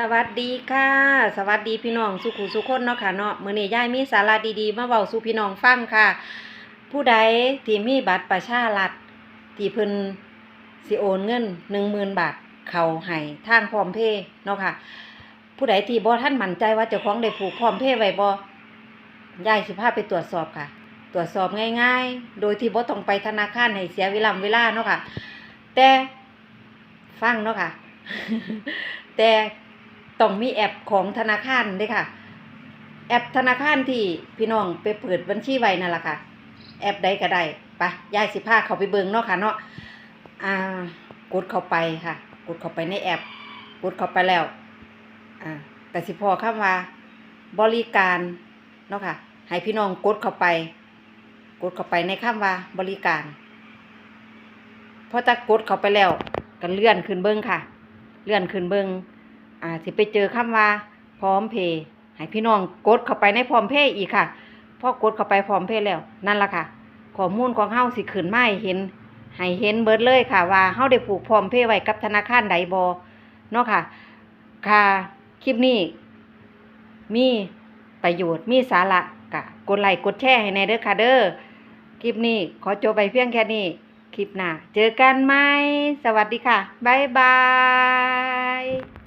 สวัสดีค่ะ สวัสดีพี่น้องสุขุสุขคนเนาะค่ะเนาะมื้อนี้ยายมีสาระดีๆมาเว้าสู่พี่น้องฟังค่ะ ผู้ใดที่มีบัตรประชารัฐที่เพิ่นสิโอนเงิน10,000บาทเขาให้ทางพร้อมเพย์เนาะค่ะ ผู้ใดที่บ่ทันมั่นใจว่าเจ้าของได้ผูกพร้อมเพย์ไว้บ่ยายสิพาไปตรวจสอบค่ะ ตรวจสอบง่าย ๆ โดยที่บ่ต้องไปธนาคารให้เสียเวลาเวลาเนาะค่ะ แต่ฟังเนาะค่ะ แต่ ต้องมีแอปของธนาคารเด้วยค่ะ แอปธนาคารที่พี่น้องไปเปิดบัญชีไว้นั่นแหละค่ะ แอปใดก็ได้ไปะยายสิพาเขาไปเบิงเนาะค่ะเนาะอ่ากดเข้าไปค่ะ กดเข้าไปในแอป กดเข้าไปแล้วอ่าแต่สิพอคำว่า บริการเนาะค่ะ ให้พี่น้องกดเข้าไป กดเข้าไปในคำว่าบริการพอตะกดเข้าไปแล้วก็เลื่อนขึ้นเบิ้งค่ะ เลื่อนขึ้นเบิ้ง อ่าสิไปเจอคำว่าพร้อมเพย์ให้พี่น้องกดเข้าไปในพร้อมเพย์อีกค่ะพอกดเข้าไปพร้อมเพย์แล้วนั่นละค่ะข้อมูลของเฮาสิขึ้นมาให้เห็นให้เห็นเบิดเลยค่ะ ว่าเฮาได้ผูกพร้อมเพย์ไว้กับธนาคารใดบ่เนาะค่ะ ค่ะคลิปนี้ มีประโยชน์มีสาระกะกดไลค์กดแชร์ให้ในเด้อค่ะเด้อคลิปนี้ขอจบไปเพียงแค่นี้คลิปหน้าเจอกันไหม สวัสดีค่ะ บ๊ายบาย